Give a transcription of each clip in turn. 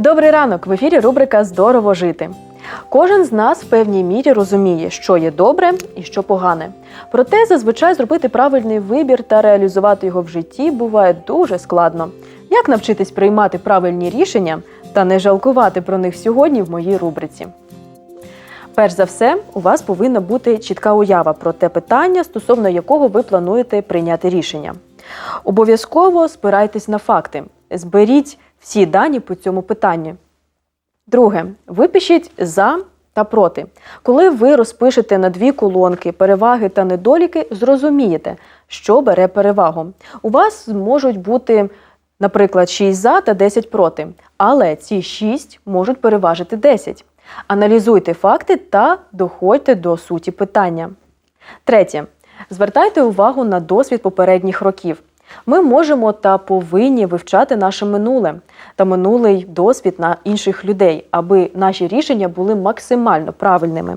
Добрий ранок! В ефірі рубрика Здорово жити. Кожен з нас в певній мірі розуміє, що є добре і що погане. Проте зазвичай зробити правильний вибір та реалізувати його в житті буває дуже складно. Як навчитись приймати правильні рішення та не жалкувати про них сьогодні в моїй рубриці? Перш за все, у вас повинна бути чітка уява про те питання, стосовно якого ви плануєте прийняти рішення. Обов'язково спирайтесь на факти, зберіть всі дані по цьому питанню. Друге, випишіть за та проти. Коли ви розпишете на дві колонки переваги та недоліки, зрозумієте, що бере перевагу. У вас можуть бути, наприклад, 6 за та 10 проти, але ці 6 можуть переважити 10. Аналізуйте факти та доходьте до суті питання. Третє. Звертайте увагу на досвід попередніх років. Ми можемо та повинні вивчати наше минуле та минулий досвід на інших людей, аби наші рішення були максимально правильними.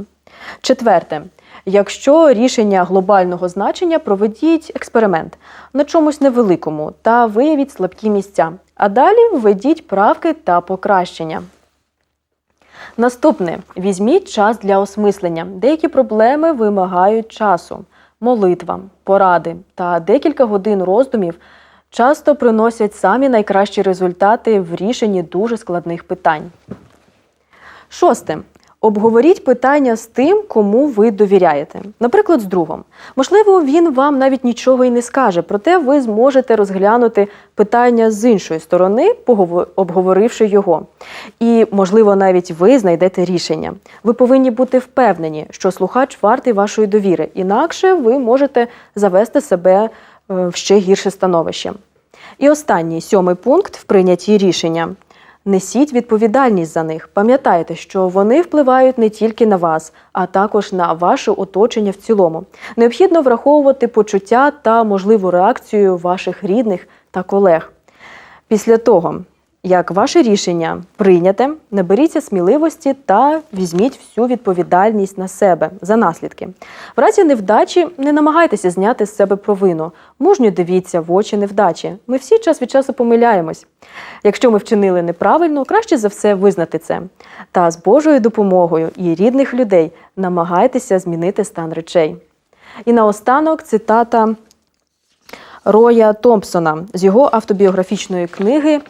Четверте. Якщо рішення глобального значення, проведіть експеримент на чомусь невеликому та виявіть слабкі місця, а далі введіть правки та покращення. Наступне візьміть час для осмислення. Деякі проблеми вимагають часу, молитва, поради та декілька годин роздумів часто приносять самі найкращі результати в рішенні дуже складних питань. Шосте. Обговоріть питання з тим, кому ви довіряєте, наприклад, з другом. Можливо, він вам навіть нічого і не скаже, проте ви зможете розглянути питання з іншої сторони, обговоривши його. І, можливо, навіть ви знайдете рішення. Ви повинні бути впевнені, що слухач вартий вашої довіри, інакше ви можете завести себе е, в ще гірше становище. І останній сьомий пункт в прийнятті рішення. Несіть відповідальність за них. Пам'ятайте, що вони впливають не тільки на вас, а також на ваше оточення в цілому. Необхідно враховувати почуття та можливу реакцію ваших рідних та колег. Після того, як ваше рішення прийняте, наберіться сміливості та візьміть всю відповідальність на себе за наслідки. В разі невдачі не намагайтеся зняти з себе провину. Мужньо дивіться в очі невдачі. Ми всі час від часу помиляємось. Якщо ми вчинили неправильно, краще за все визнати це. Та з Божою допомогою і рідних людей намагайтеся змінити стан речей. І наостанок цитата Роя Томпсона з його автобіографічної книги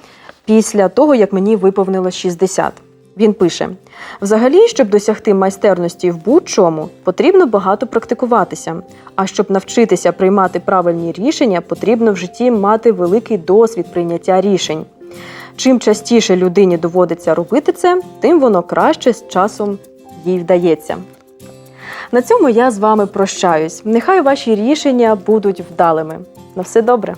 після того, як мені виповнилось 60. Він пише: взагалі, щоб досягти майстерності в будь-чому, потрібно багато практикуватися. А щоб навчитися приймати правильні рішення, потрібно в житті мати великий досвід прийняття рішень. Чим частіше людині доводиться робити це, тим воно краще з часом їй вдається. На цьому я з вами прощаюсь. Нехай ваші рішення будуть вдалими. На все добре.